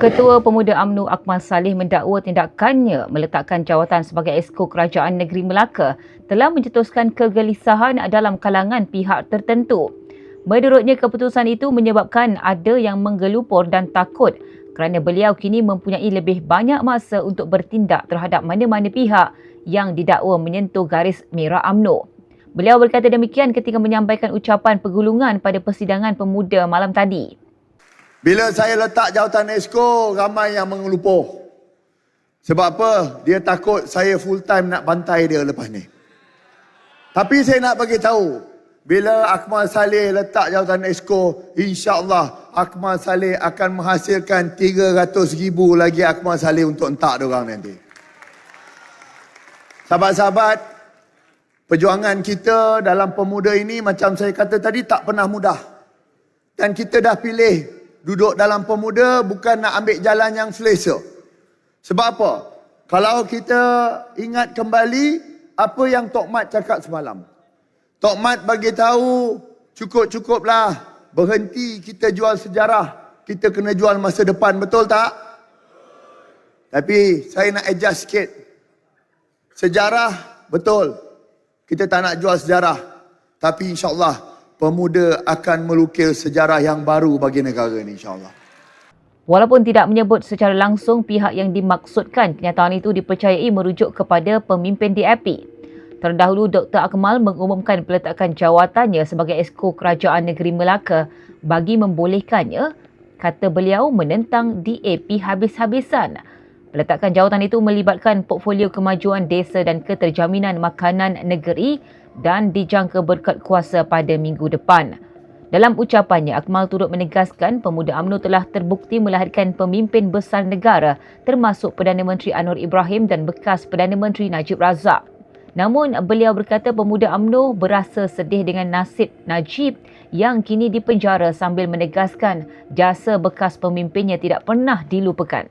Ketua Pemuda AMNO Akmal Saleh mendakwa tindakannya meletakkan jawatan sebagai Esko Kerajaan Negeri Melaka telah mencetuskan kegelisahan dalam kalangan pihak tertentu. Menurutnya keputusan itu menyebabkan ada yang menggelupur dan takut kerana beliau kini mempunyai lebih banyak masa untuk bertindak terhadap mana-mana pihak yang didakwa menyentuh garis merah AMNO. Beliau berkata demikian ketika menyampaikan ucapan pergulungan pada persidangan pemuda malam tadi. Bila saya letak jawatan esko, ramai yang mengelupuh. Sebab apa? Dia takut saya full time nak bantai dia lepas ni. Tapi saya nak bagi tahu, bila Akmal Saleh letak jawatan esko, insya-Allah Akmal Saleh akan menghasilkan 300 ribu lagi Akmal Saleh untuk entak orang nanti. Sahabat-sahabat, perjuangan kita dalam pemuda ini macam saya kata tadi tak pernah mudah. Dan kita dah pilih duduk dalam pemuda bukan nak ambil jalan yang selesa. Sebab apa? Kalau kita ingat kembali apa yang Tok Mat cakap semalam. Tok Mat bagi tahu cukup-cukuplah berhenti kita jual sejarah. Kita kena jual masa depan, betul tak? Tapi saya nak adjust sikit. Sejarah betul. Kita tak nak jual sejarah. Tapi insya-Allah pemuda akan melukir sejarah yang baru bagi negara ini insyaAllah. Walaupun tidak menyebut secara langsung pihak yang dimaksudkan, kenyataan itu dipercayai merujuk kepada pemimpin DAP. Terdahulu Dr. Akmal mengumumkan peletakan jawatannya sebagai Esko Kerajaan Negeri Melaka bagi membolehkannya, kata beliau menentang DAP habis-habisan. Peletakan jawatan itu melibatkan portfolio kemajuan desa dan keterjaminan makanan negeri dan dijangka berkat kuasa pada minggu depan. Dalam ucapannya, Akmal turut menegaskan pemuda UMNO telah terbukti melahirkan pemimpin besar negara termasuk Perdana Menteri Anwar Ibrahim dan bekas Perdana Menteri Najib Razak. Namun, beliau berkata pemuda UMNO berasa sedih dengan nasib Najib yang kini dipenjara sambil menegaskan jasa bekas pemimpinnya tidak pernah dilupakan.